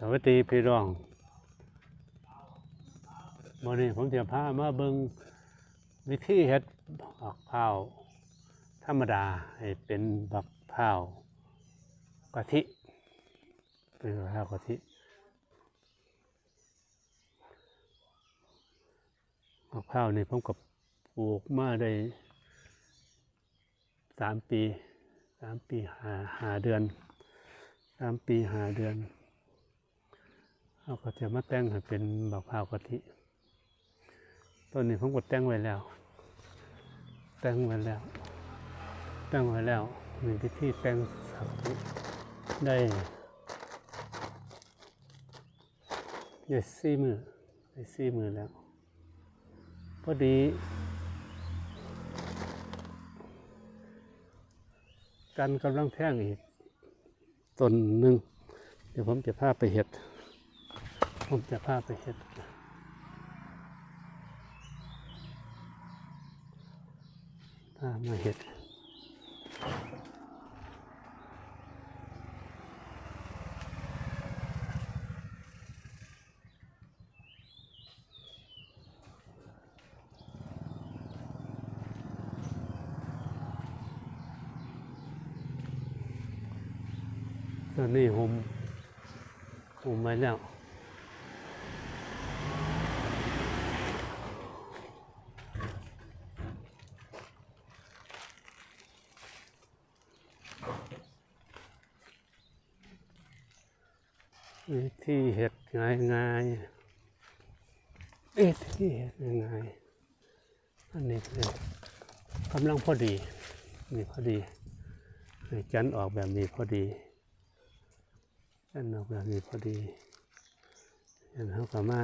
สวัสดีพี่น้องวันนี้ผมจะพามาเบิงวิธีเฮ็ดบักพร้าธรรมดาให้เป็นบักพร้ากะทิเป็นบักพร้ากะทิบักพร้านี่ผมกับปลูกมาได้สามปีสามปีหาหาเดือนสามปีหาเดือน เราก็จะมาแต่งให้เป็นบักพร้าวกะทิต้นนี้ผมกดแต่งไว้แล้ว แต่งไว้แล้ว แต่งไว้แล้วมีพิธีแต่งสักได้ได้สี่มือได้สี่มือแล้ว พอดี กันกำลังแท่งอีกต้นหนึ่งเดี๋ยวผมจะพาไปเห็ด ผมจะพาไปเห็ดพามาเห็ดตอนนี้ผมผมไว้แล้ว ที่เห็ดง่ายง่ายเอ๊ะที่เห็ดง่ายๆอันนี้คือกำลังพอดีนี่พอดีให้จันออกแบบนี้พอดีจันออกแบบนี้พอดีจันเขาก็มา